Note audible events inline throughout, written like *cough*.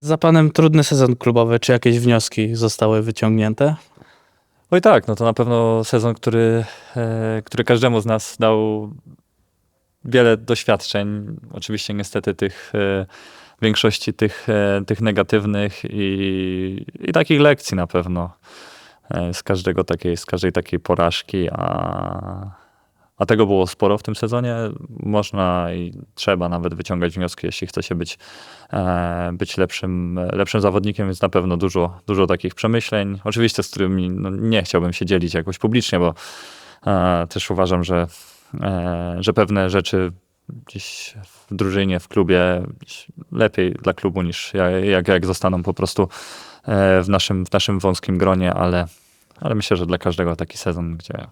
Za panem trudny sezon klubowy. Czy jakieś wnioski zostały wyciągnięte? Oj tak, no to na pewno sezon, który, e, który każdemu z nas dał wiele doświadczeń. Oczywiście niestety tych e, większości tych, e, tych negatywnych i, i takich lekcji na pewno z każdego takiej, z każdej takiej porażki, a, a tego było sporo w tym sezonie. Można i trzeba nawet wyciągać wnioski, jeśli chce się być, e, być lepszym, lepszym zawodnikiem, więc na pewno dużo, dużo takich przemyśleń. Oczywiście, z którymi no, nie chciałbym się dzielić jakoś publicznie, bo e, też uważam, że, e, że pewne rzeczy gdzieś w drużynie, w klubie lepiej dla klubu niż jak, jak, zostaną po prostu w naszym, w naszym wąskim gronie, ale, ale myślę, że dla każdego taki sezon, gdzie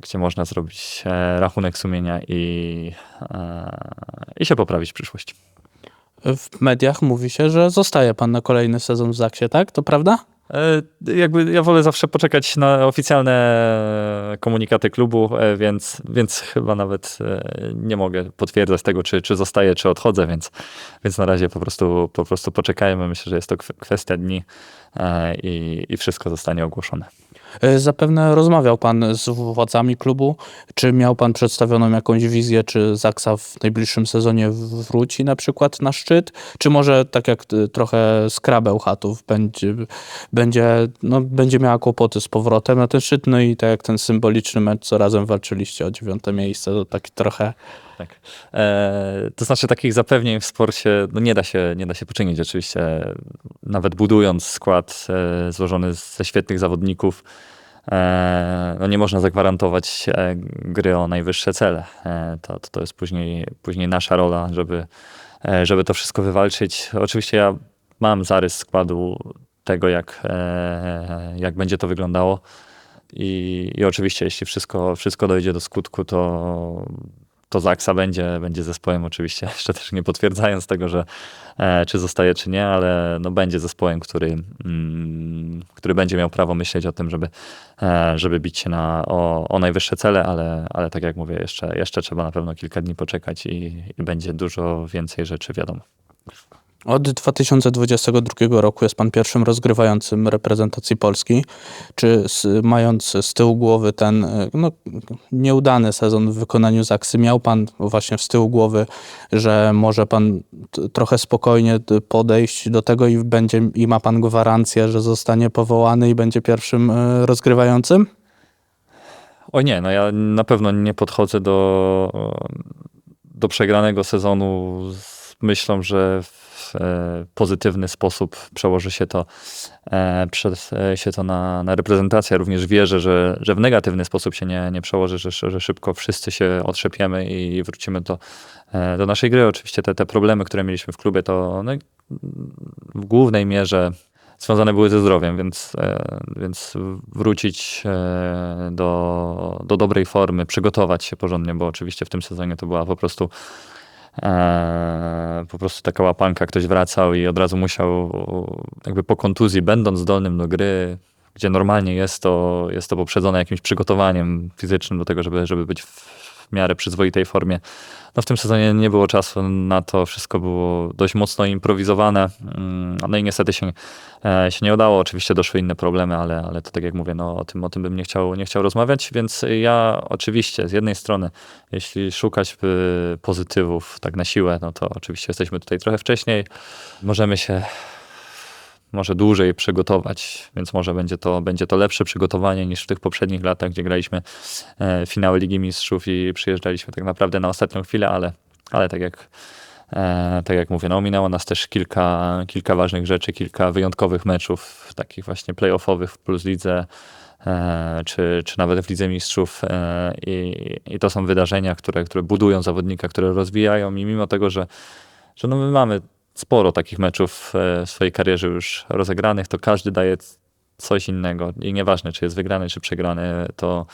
gdzie można zrobić e, rachunek sumienia i, e, i się poprawić w przyszłości. W mediach mówi się, że zostaje pan na kolejny sezon w Zaksie, tak? To prawda? E, Jakby ja wolę zawsze poczekać na oficjalne komunikaty klubu, e, więc, więc chyba nawet e, nie mogę potwierdzać tego, czy, czy zostaję, czy odchodzę, więc, więc na razie po prostu, po prostu poczekajmy. Myślę, że jest to kw- kwestia dni e, i, i wszystko zostanie ogłoszone. E, Zapewne rozmawiał pan z władzami klubu. Czy miał pan przedstawioną jakąś wizję, czy Zaksa w najbliższym sezonie wróci na przykład na szczyt? Czy może tak jak y, trochę skrabeł chatów będzie, będzie, no, będzie miała kłopoty z powrotem na ten szczyt? No i tak jak ten symboliczny mecz, co razem walczyliście o dziewiąte miejsce, to taki trochę Tak. E, to znaczy takich zapewnień w sporcie no nie, da się, nie da się poczynić oczywiście. Nawet budując skład e, złożony ze świetnych zawodników, e, no nie można zagwarantować e, gry o najwyższe cele. E, to, to, jest później, później nasza rola, żeby, e, żeby to wszystko wywalczyć. Oczywiście ja mam zarys składu tego, jak, jak będzie to wyglądało. I, I oczywiście, jeśli wszystko, wszystko dojdzie do skutku, to, to Zaksa będzie, będzie zespołem, oczywiście, *laughs* jeszcze też nie potwierdzając tego, że e, czy zostaje, czy nie, ale no, będzie zespołem, który, mm, który będzie miał prawo myśleć o tym, żeby, e, żeby bić się na, o, o najwyższe cele, ale, ale tak jak mówię, jeszcze, jeszcze trzeba na pewno kilka dni poczekać i, i będzie dużo więcej rzeczy wiadomo. Od 2022 roku jest pan pierwszym rozgrywającym reprezentacji Polski. Czy z, mając z tyłu głowy ten e, no, nieudany sezon w wykonaniu Zaksy, miał pan właśnie z tyłu głowy, że może pan trochę spokojnie podejść do tego i, będzie, i ma pan gwarancję, że zostanie powołany i będzie pierwszym e, rozgrywającym? O nie, no ja na pewno nie podchodzę do, do przegranego sezonu z myślą, że w e, pozytywny sposób przełoży się to, e, przez, e, się to na, na reprezentację. Również wierzę, że, że w negatywny sposób się nie, nie przełoży, że, że szybko wszyscy się otrzepiemy i wrócimy do, do naszej gry. Oczywiście te, te problemy, które mieliśmy w klubie, to no, w głównej mierze związane były ze zdrowiem, więc, więc wrócić do, do dobrej formy, przygotować się porządnie, bo oczywiście w tym sezonie to była po prostu po prostu taka łapanka, ktoś wracał i od razu musiał jakby po kontuzji, będąc zdolnym do gry, gdzie normalnie jest to, jest to poprzedzone jakimś przygotowaniem fizycznym do tego, żeby, żeby być w w miarę przyzwoitej formie. No w tym sezonie nie było czasu na to, wszystko było dość mocno improwizowane. Mm, No i niestety się, e, się nie udało. Oczywiście doszły inne problemy, ale, ale to tak jak mówię, no o tym, o tym bym nie chciał, nie chciał rozmawiać, więc ja oczywiście z jednej strony, jeśli szukać pozytywów tak na siłę, no to oczywiście jesteśmy tutaj trochę wcześniej. Możemy się może dłużej przygotować, więc może będzie to, będzie to lepsze przygotowanie niż w tych poprzednich latach, gdzie graliśmy e, finały Ligi Mistrzów i przyjeżdżaliśmy tak naprawdę na ostatnią chwilę, ale, ale tak jak e, tak jak mówię, no minęło nas też kilka, kilka ważnych rzeczy, kilka wyjątkowych meczów, takich właśnie playoffowych w Plus Lidze, e, czy, czy nawet w Lidze Mistrzów e, i, i to są wydarzenia, które, które budują zawodnika, które rozwijają i mimo tego, że, że no my mamy sporo takich meczów e, w swojej karierze już rozegranych, to każdy daje coś innego i nieważne, czy jest wygrany, czy przegrany, to,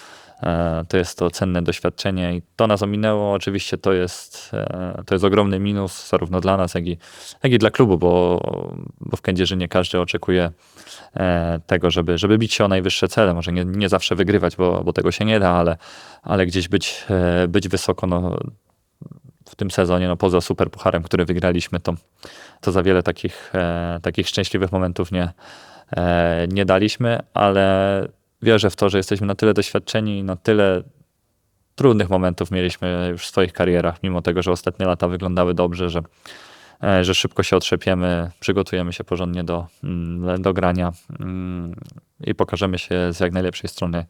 e, to jest to cenne doświadczenie i to nas ominęło. Oczywiście to jest, e, to jest ogromny minus zarówno dla nas, jak i, jak i dla klubu, bo, bo w Kędzierzynie każdy oczekuje tego, żeby, żeby bić się o najwyższe cele. Może nie, nie zawsze wygrywać, bo, bo tego się nie da, ale, ale gdzieś być, być wysoko, no, w tym sezonie, no poza super pucharem, który wygraliśmy, to, to za wiele takich, e, takich szczęśliwych momentów nie, e, nie daliśmy, ale wierzę w to, że jesteśmy na tyle doświadczeni i na tyle trudnych momentów mieliśmy już w swoich karierach, mimo tego, że ostatnie lata wyglądały dobrze, że, e, że szybko się otrzepiemy, przygotujemy się porządnie do, mm, do grania mm, i pokażemy się z jak najlepszej strony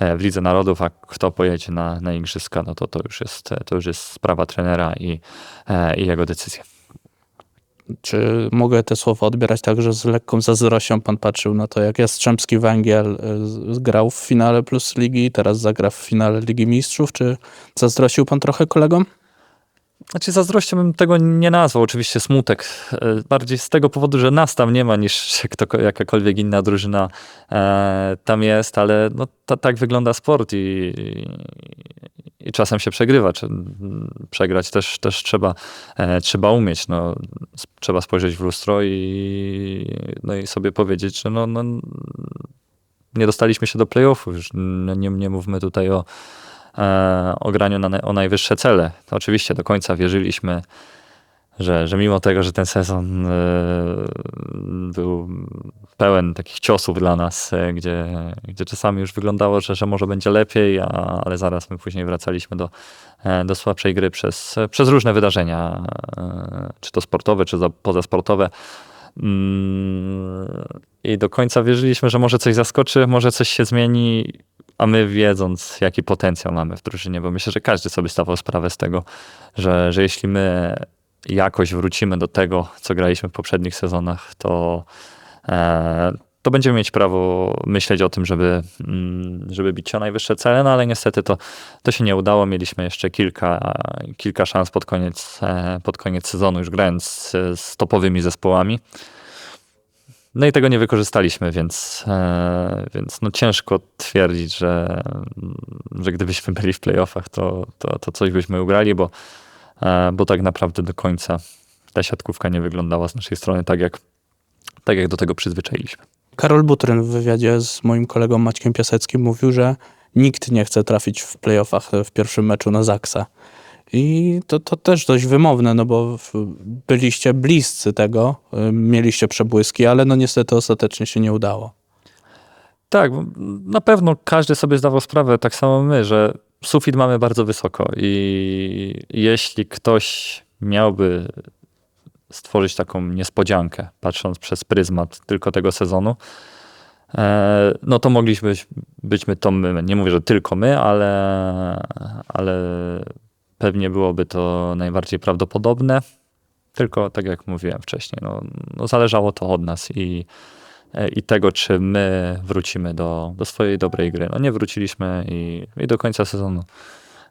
w Lidze Narodów, a kto pojedzie na, na igrzyska, no to to już jest, to już jest sprawa trenera i, e, i jego decyzja. Czy mogę te słowa odbierać tak, że z lekką zazdrością pan patrzył na to, jak Jastrzębski Węgiel grał w finale Plus Ligi, teraz zagra w finale Ligi Mistrzów? Czy zazdrościł pan trochę kolegom? Znaczy zazdrością bym tego nie nazwał, oczywiście smutek. e, Bardziej z tego powodu, że nas tam nie ma niż *laughs* kto, jakakolwiek inna drużyna e, tam jest, ale no, ta, tak wygląda sport i, i, i czasem się przegrywa. Czy, przegrać też, też trzeba, e, trzeba umieć. No, trzeba spojrzeć w lustro i, no, i sobie powiedzieć, że no, no, nie dostaliśmy się do playoffów. Już no, nie, nie mówmy tutaj o, o graniu na, o najwyższe cele. To oczywiście do końca wierzyliśmy, że, że mimo tego, że ten sezon e, był pełen takich ciosów dla nas, e, gdzie, gdzie czasami już wyglądało, że, że może będzie lepiej, a, ale zaraz my później wracaliśmy do, e, do słabszej gry przez, przez różne wydarzenia, e, czy to sportowe, czy za, pozasportowe. Mm, I do końca wierzyliśmy, że może coś zaskoczy, może coś się zmieni, a my wiedząc, jaki potencjał mamy w drużynie, bo myślę, że każdy sobie zdawał sprawę z tego, że, że jeśli my jakoś wrócimy do tego, co graliśmy w poprzednich sezonach, to, e, to będziemy mieć prawo myśleć o tym, żeby, mm, żeby bić o najwyższe cele, no ale niestety to, to się nie udało. Mieliśmy jeszcze kilka, kilka szans pod koniec, e, pod koniec sezonu, już grając z topowymi zespołami. No i tego nie wykorzystaliśmy, więc, e, więc no ciężko twierdzić, że, że gdybyśmy byli w playoffach, to, to, to coś byśmy ugrali, bo, e, bo tak naprawdę do końca ta siatkówka nie wyglądała z naszej strony tak, jak, tak jak do tego przyzwyczailiśmy. Karol Butryn w wywiadzie z moim kolegą Maćkiem Piaseckim mówił, że nikt nie chce trafić w playoffach w pierwszym meczu na Zaksa. I to, to też dość wymowne, no bo byliście bliscy tego, mieliście przebłyski, ale no niestety ostatecznie się nie udało. Tak, na pewno każdy sobie zdawał sprawę, tak samo my, że sufit mamy bardzo wysoko i jeśli ktoś miałby stworzyć taką niespodziankę, patrząc przez pryzmat tylko tego sezonu, e, no to mogliśmy byśmy to my. Nie mówię, że tylko my, ale, ale pewnie byłoby to najbardziej prawdopodobne. Tylko tak jak mówiłem wcześniej, no, no zależało to od nas i, i tego, czy my wrócimy do, do swojej dobrej gry. No nie wróciliśmy i, i do końca sezonu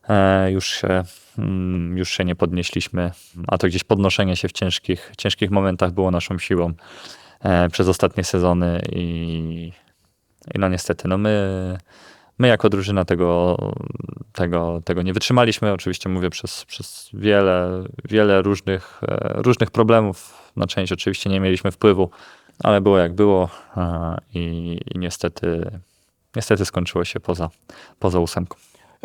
e, już, się, mm, już się nie podnieśliśmy, a to gdzieś podnoszenie się w ciężkich, ciężkich momentach było naszą siłą e, przez ostatnie sezony i, i no niestety, no my, my jako drużyna tego, tego, tego nie wytrzymaliśmy. Oczywiście mówię przez, przez wiele, wiele różnych, e, różnych problemów. Na część oczywiście nie mieliśmy wpływu, ale było jak było e, i, i niestety, niestety skończyło się poza, poza ósemką.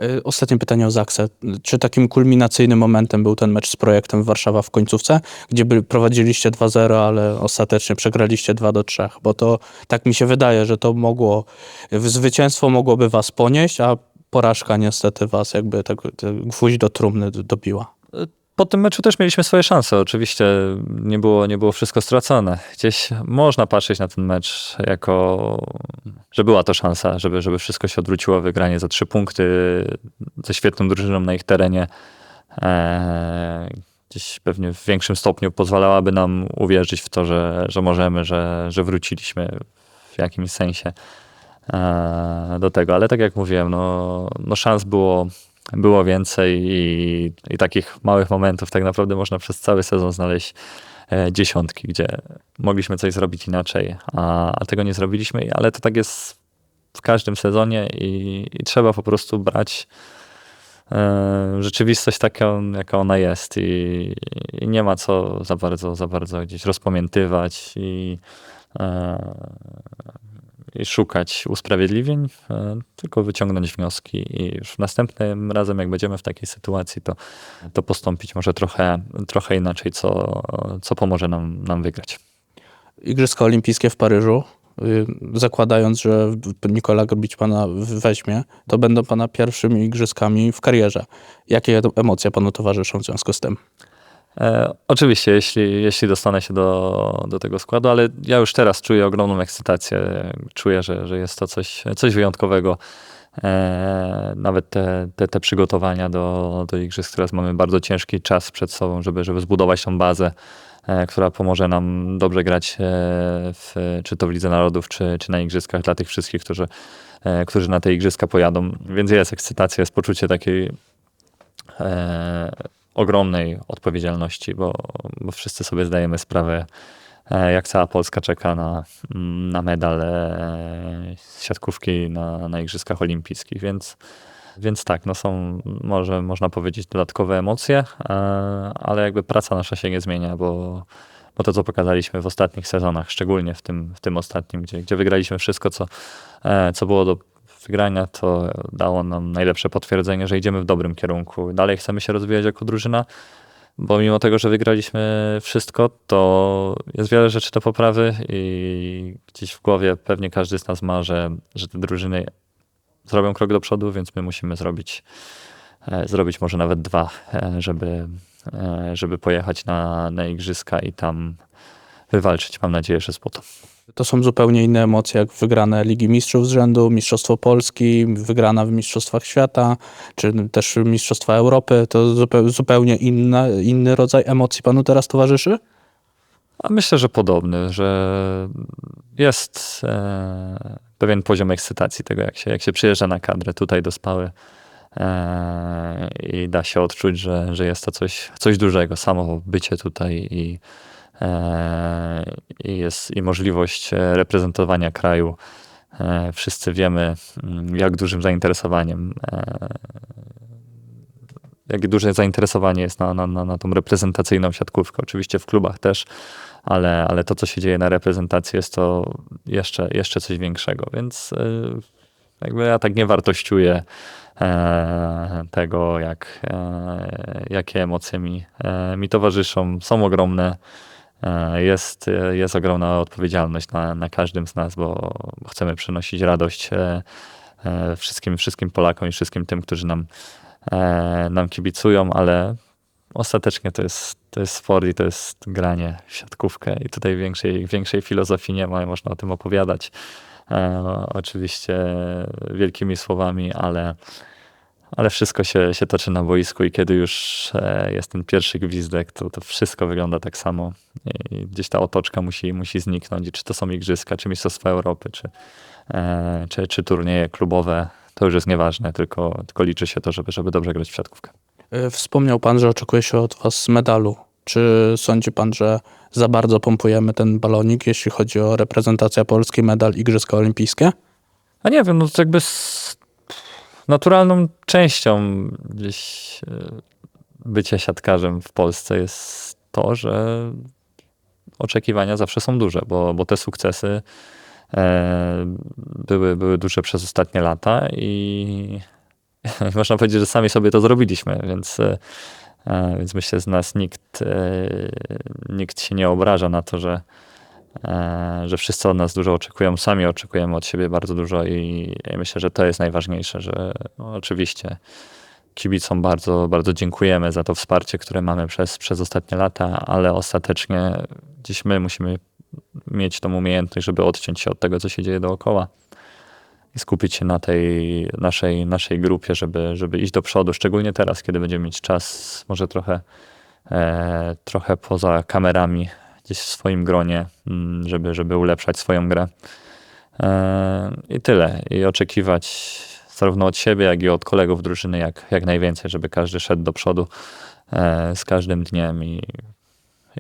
Y, Ostatnie pytanie o Zaksę. Czy takim kulminacyjnym momentem był ten mecz z projektem Warszawa w końcówce, gdzie by prowadziliście 2-0, ale ostatecznie przegraliście 2-3? Bo to tak mi się wydaje, że to mogło, zwycięstwo mogłoby was ponieść, a porażka niestety was jakby tak, tak gwóźdź do trumny dobiła. Po tym meczu też mieliśmy swoje szanse. Oczywiście nie było, nie było wszystko stracone. Gdzieś można patrzeć na ten mecz jako, że była to szansa, żeby, żeby wszystko się odwróciło. Wygranie za trzy punkty ze świetną drużyną na ich terenie. Eee, gdzieś pewnie w większym stopniu pozwalałaby nam uwierzyć w to, że, że możemy, że, że wróciliśmy w jakimś sensie eee, do tego. Ale tak jak mówiłem, no, no szans było, było więcej i, i takich małych momentów tak naprawdę można przez cały sezon znaleźć e, dziesiątki, gdzie mogliśmy coś zrobić inaczej, a, a tego nie zrobiliśmy, ale to tak jest w każdym sezonie i, i trzeba po prostu brać e, rzeczywistość taką, jaka ona jest. I, i nie ma co za bardzo, za bardzo gdzieś rozpamiętywać i, e, szukać usprawiedliwień, tylko wyciągnąć wnioski i już następnym razem, jak będziemy w takiej sytuacji, to, to postąpić może trochę, trochę inaczej, co, co pomoże nam, nam wygrać. Igrzyska Olimpijskie w Paryżu, y, zakładając, że Nikola Grbić pana weźmie, to będą pana pierwszymi igrzyskami w karierze. Jakie emocje panu towarzyszą w związku z tym? E, oczywiście, jeśli, jeśli dostanę się do, do tego składu, ale ja już teraz czuję ogromną ekscytację. Czuję, że, że jest to coś, coś wyjątkowego. E, nawet te, te, te przygotowania do, do igrzysk, teraz mamy bardzo ciężki czas przed sobą, żeby, żeby zbudować tą bazę, e, która pomoże nam dobrze grać w, czy to w Lidze Narodów, czy, czy na igrzyskach dla tych wszystkich, którzy, którzy na te igrzyska pojadą. Więc jest ekscytacja, jest poczucie takiej ogromnej odpowiedzialności, bo, bo wszyscy sobie zdajemy sprawę, e, jak cała Polska czeka na, mm, na medal e, z siatkówki na, na Igrzyskach Olimpijskich, więc, więc tak, no są, może można powiedzieć, dodatkowe emocje, e, ale jakby praca nasza się nie zmienia, bo, bo to, co pokazaliśmy w ostatnich sezonach, szczególnie w tym, w tym ostatnim, gdzie, gdzie wygraliśmy wszystko, co, co było do wygrania, to dało nam najlepsze potwierdzenie, że idziemy w dobrym kierunku. Dalej chcemy się rozwijać jako drużyna, bo mimo tego, że wygraliśmy wszystko, to jest wiele rzeczy do poprawy i gdzieś w głowie pewnie każdy z nas ma, że, że te drużyny zrobią krok do przodu, więc my musimy zrobić, e, zrobić może nawet dwa, e, żeby, e, żeby pojechać na, na igrzyska i tam wywalczyć, mam nadzieję, że złoto. To są zupełnie inne emocje, jak wygrane Ligi Mistrzów z rzędu, Mistrzostwo Polski, wygrana w Mistrzostwach Świata, czy też Mistrzostwa Europy. To zupe- zupełnie inna, inny rodzaj emocji panu teraz towarzyszy? A myślę, że podobny, że jest e, pewien poziom ekscytacji tego, jak się, jak się przyjeżdża na kadrę tutaj do Spały e, i da się odczuć, że, że jest to coś, coś dużego, samo bycie tutaj i jest i możliwość e, reprezentowania kraju. E, wszyscy wiemy, mm, jak dużym zainteresowaniem e, jak duże zainteresowanie jest na, na, na, tą reprezentacyjną siatkówkę. Oczywiście w klubach też, ale, ale to, co się dzieje na reprezentacji, jest to jeszcze, jeszcze coś większego. Więc jakby ja tak nie wartościuję e, tego, jak, e, jakie emocje mi, e, mi towarzyszą. Są ogromne. E, Jest, jest ogromna odpowiedzialność na, na każdym z nas, bo, chcemy przynosić radość e, e, wszystkim, wszystkim Polakom i wszystkim tym, którzy nam, e, nam kibicują, ale ostatecznie to jest, to jest sport i to jest granie w siatkówkę i tutaj większej, większej filozofii nie ma, można o tym opowiadać. E, oczywiście wielkimi słowami, ale, ale wszystko się, się toczy na boisku i kiedy już e, jest ten pierwszy gwizdek, to, to wszystko wygląda tak samo i gdzieś ta otoczka musi, musi zniknąć. I czy to są igrzyska, czy Mistrzostwa Europy, czy, e, czy, czy turnieje klubowe, to już jest nieważne, tylko, tylko liczy się to, żeby, żeby dobrze grać w siatkówkę. Y, Wspomniał pan, że oczekuje się od was medalu. Czy sądzi pan, że za bardzo pompujemy ten balonik, jeśli chodzi o reprezentację Polski, medal Igrzyska Olimpijskie? A nie wiem, no to jakby naturalną częścią gdzieś e, bycia siatkarzem w Polsce jest to, że oczekiwania zawsze są duże, bo, bo te sukcesy e, były, były duże przez ostatnie lata i *laughs* można powiedzieć, że sami sobie to zrobiliśmy, więc, e, więc myślę, że z nas nikt, nikt się nie obraża na to, że, że wszyscy od nas dużo oczekują, sami oczekujemy od siebie bardzo dużo i, myślę, że to jest najważniejsze, że no, oczywiście kibicom bardzo, bardzo dziękujemy za to wsparcie, które mamy przez, przez ostatnie lata, ale ostatecznie gdzieś my musimy mieć tą umiejętność, żeby odciąć się od tego, co się dzieje dookoła i skupić się na tej naszej, naszej grupie, żeby, żeby iść do przodu, szczególnie teraz, kiedy będziemy mieć czas może trochę, e, trochę poza kamerami, gdzieś w swoim gronie, mm, żeby, żeby ulepszać swoją grę. E, I tyle. I oczekiwać zarówno od siebie, jak i od kolegów drużyny jak, jak najwięcej, żeby każdy szedł do przodu e, z każdym dniem i,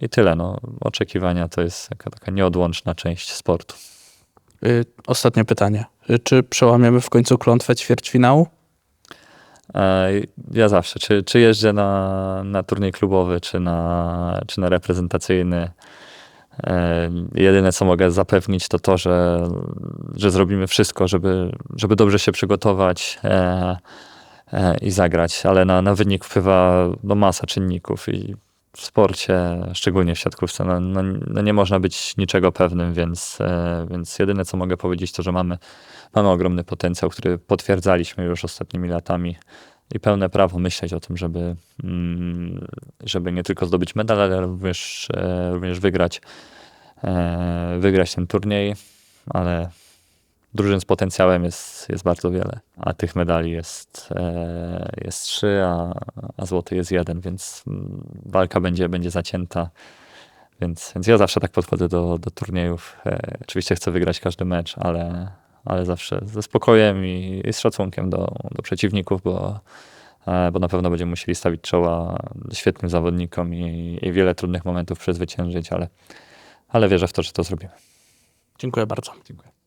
i tyle. No, oczekiwania to jest taka, taka nieodłączna część sportu. Y, Ostatnie pytanie. Y, Czy przełamiemy w końcu klątwę ćwierćfinału? E, Ja zawsze, czy, czy jeżdżę na, na turniej klubowy, czy na, czy na reprezentacyjny, E, Jedyne, co mogę zapewnić, to to, że, że zrobimy wszystko, żeby, żeby dobrze się przygotować e, i zagrać, ale na, na wynik wpływa no, masa czynników i w sporcie, szczególnie w siatkówce, no, no, no nie można być niczego pewnym, więc, e, więc jedyne, co mogę powiedzieć, to, że mamy, mamy ogromny potencjał, który potwierdzaliśmy już ostatnimi latami i pełne prawo myśleć o tym, żeby, mm, żeby nie tylko zdobyć medal, ale również, e, również wygrać, e, wygrać ten turniej, ale drużyn z potencjałem jest, jest bardzo wiele, a tych medali jest, e, jest trzy, a, a złoty jest jeden, więc mm, walka będzie, będzie zacięta. Więc, więc ja zawsze tak podchodzę do, do turniejów. E, oczywiście chcę wygrać każdy mecz, ale, ale zawsze ze spokojem i, i z szacunkiem do, do przeciwników, bo, e, bo na pewno będziemy musieli stawić czoła świetnym zawodnikom i, i wiele trudnych momentów przezwyciężyć, ale, ale wierzę w to, że to zrobimy. Dziękuję bardzo. Dziękuję.